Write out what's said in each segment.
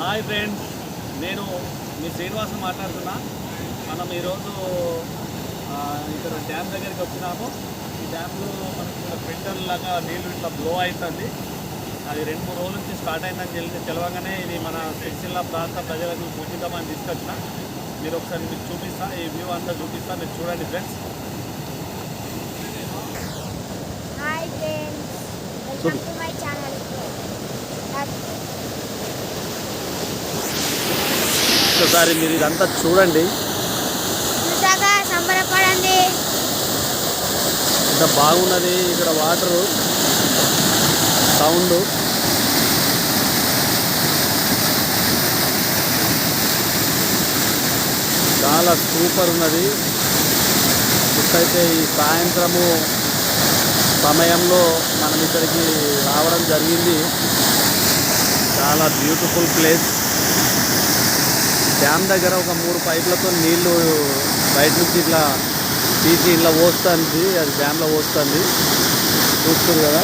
Hi friends నేను మీ శ్రీనివాసం మాట్లాడుతున్నా. మనం ఈరోజు ఇక్కడ డ్యామ్ దగ్గరికి వచ్చినాము. ఈ డ్యామ్లో మనకి ఇక్కడ ఫిల్టర్ లాగా నీళ్ళు ఇట్లా బ్లో అవుతుంది. అది రెండు మూడు రోజుల నుంచి స్టార్ట్ అయిందని తెలి తెలవగానే ఇది మన సిరిసిల్ల ప్రాంత ప్రజలకు పూజిద్దామని తీసుకొచ్చిన. మీరు ఒకసారి మీకు చూపిస్తా ఈ వ్యూ అంతా చూపిస్తా మీరు చూడండి friends. Hi friends welcome to my channel ఒకసారి మీరు ఇదంతా చూడండి. సంబరపడండి ఎంత బాగున్నది ఇక్కడ వాటరు. సౌండ్. చాలా సూపర్ ఉన్నది. ఇప్పుడైతే ఈ సాయంత్రము సమయంలో మనం ఇక్కడికి రావడం జరిగింది. చాలా బ్యూటిఫుల్ ప్లేస్. డ్యామ్ దగ్గర ఒక మూడు పైపులతో నీళ్ళు బయట నుంచి ఇట్లా తీసి ఇట్లా పోస్తుంది అది డ్యామ్లో పోస్తుంది. చూస్తుంది కదా?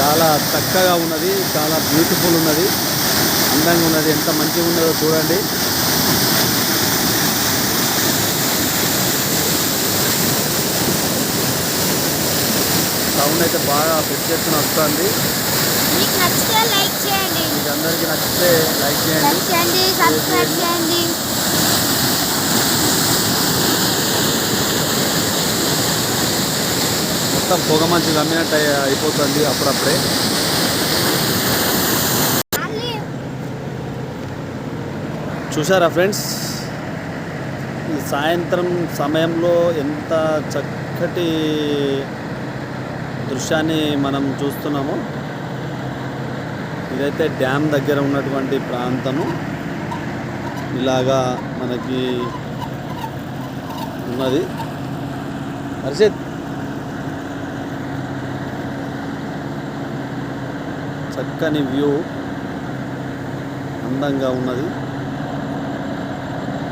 చాలా చక్కగా ఉన్నది చాలా బ్యూటిఫుల్ ఉన్నది. అందంగా ఉన్నది ఎంత మంచిగా ఉన్నదో చూడండి. సౌండ్ అయితే బాగా పెద్ద ఎత్తున వస్తుంది. నచ్చితే లైక్ చేయండి. మీకు అందరికీ నచ్చితే లైక్ చేయండి. లైక్ చేయండి సబ్స్క్రైబ్ చేయండి. మొత్తం పొగ మంచి గమ్మినట్టు అయి- అయిపోతుంది అప్పుడప్పుడే. చూసారా ఫ్రెండ్స్? ఈ సాయంత్రం సమయంలో ఎంత చక్కటి దృశ్యాన్ని మనం చూస్తున్నాము. ఇదైతే డ్యామ్ దగ్గర ఉన్నటువంటి ప్రాంతము. ఇలాగా మనకి ఉన్నది. హర్షిత్. చక్కని వ్యూ. అందంగా ఉన్నది.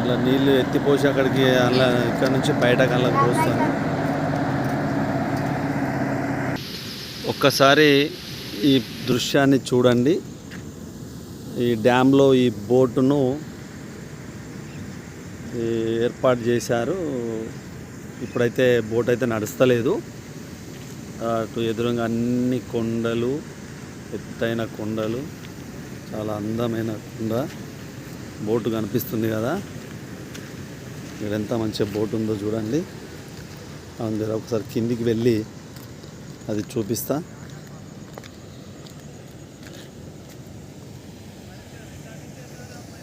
ఇలా నీళ్ళు ఎత్తిపోసి అక్కడికి అలా ఇక్కడ నుంచి బయటకు అలా పోస్తాను. ఒక్కసారి ఈ దృశ్యాన్ని చూడండి. ఈ డ్యాంలో ఈ బోటును ఏర్పాటు చేశారు. ఇప్పుడైతే బోట్ అయితే నడుస్తలేదు. అటు ఎదురుగా అన్ని కొండలు ఎత్తైన కొండలు చాలా అందమైన కొండ బోటు కనిపిస్తుంది కదా. ఇక్కడ ఎంత మంచిగా బోట్ ఉందో చూడండి. అందులో ఒకసారి కిందికి వెళ్ళి అది చూపిస్తా.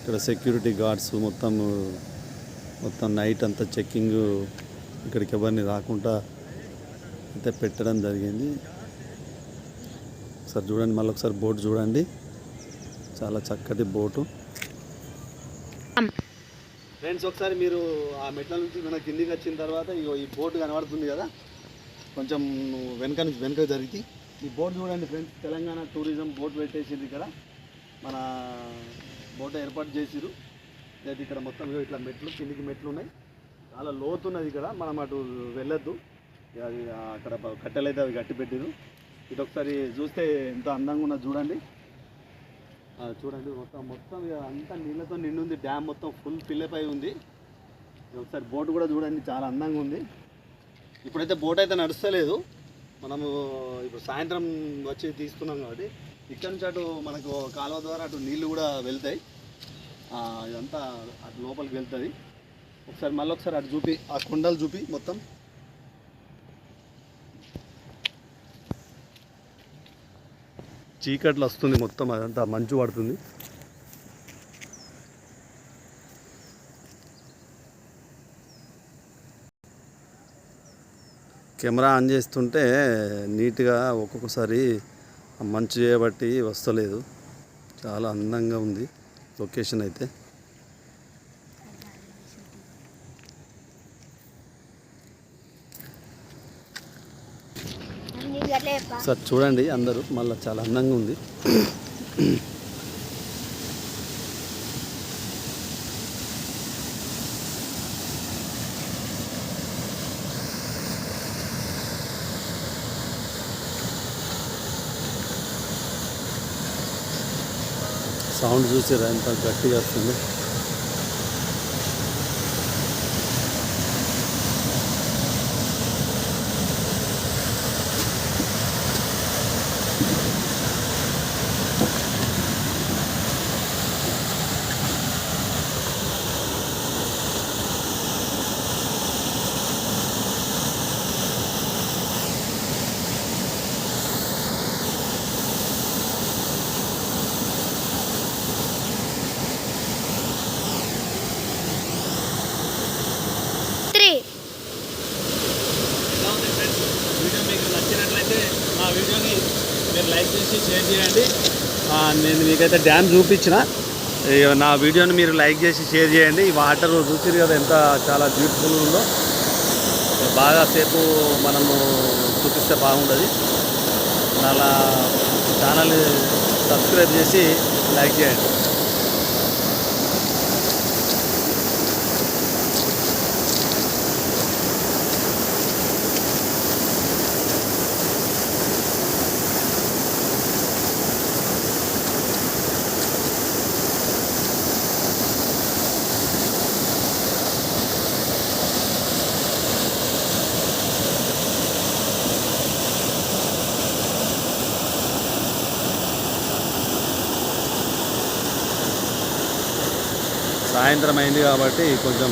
ఇక్కడ సెక్యూరిటీ గార్డ్స్ మొత్తం మొత్తం నైట్ అంతా చెక్కింగ్ ఇక్కడికి ఎవరిని రాకుండా అయితే పెట్టడం జరిగింది. ఒకసారి చూడండి మళ్ళీ ఒకసారి బోట్ చూడండి. చాలా చక్కటి బోటు. ఫ్రెండ్స్ ఒకసారి మీరు ఆ మెట్ల నుంచి మన కిందికి వచ్చిన తర్వాత ఇగో ఈ బోట్ కనబడుతుంది కదా కొంచెం వెనక నుంచి వెనక జరిగి ఈ బోట్ చూడండి ఫ్రెండ్స్ తెలంగాణ టూరిజం బోట్ పెట్టేసింది ఇక్కడ మన బోట్ ఏర్పాటు చేసిరు లేదు ఇక్కడ మొత్తం ఇట్లా మెట్లు కిందికి మెట్లు ఉన్నాయి. చాలా లోతున్నది ఇక్కడ మనం అటు వెళ్ళొద్దు. ఇక అది అక్కడ కట్టెలైతే కట్టెలు అయితే అవి కట్టి పెట్టిరు ఇటు ఒకసారి చూస్తే ఎంత అందంగా ఉన్నది చూడండి. చూడండి మొత్తం మొత్తం ఇక అంతా నీళ్ళతో నిండి ఉంది డ్యామ్ మొత్తం ఫుల్ పిల్లపై అయి ఉంది. ఒకసారి బోట్ కూడా చూడండి చాలా అందంగా ఉంది. ఇప్పుడైతే బోట్ అయితే నడుస్తలేదు. మనము ఇప్పుడు సాయంత్రం వచ్చి తీసుకున్నాం కాబట్టి ఇక్కడ నుంచి అటు మనకు కాలువ ద్వారా అటు నీళ్ళు కూడా వెళ్తాయి. ఇదంతా అటు లోపలికి వెళ్తుంది. ఒకసారి మళ్ళీ ఒకసారి అటు చూపి ఆ కుండలు చూపి మొత్తం. చీకట్లు వస్తుంది మొత్తం అదంతా మంచు పడుతుంది. కెమెరా ఆన్ చేస్తుంటే నీట్గా ఒక్కొక్కసారి మంచు చేయబట్టి వస్తలేదు. చాలా అందంగా ఉంది లొకేషన్ అయితే. సార్ చూడండి అందరూ మళ్ళీ చాలా అందంగా ఉంది. సౌండ్ చూసి ఎంత గట్టిగా వస్తుంది. చేసి షేర్ చేయండి. నేను మీకైతే డ్యామ్ చూపించిన. నా వీడియోని మీరు లైక్ చేసి షేర్ చేయండి. ఈ వాటర్ చూసిరు కదా ఎంత చాలా బ్యూటిఫుల్ ఉందో. బాగా సేపు మనము చూపిస్తే బాగుంటుంది అలా ఛానల్ సబ్స్క్రైబ్ చేసి లైక్ చేయండి. సాయంత్రం అయింది కాబట్టి కొంచెం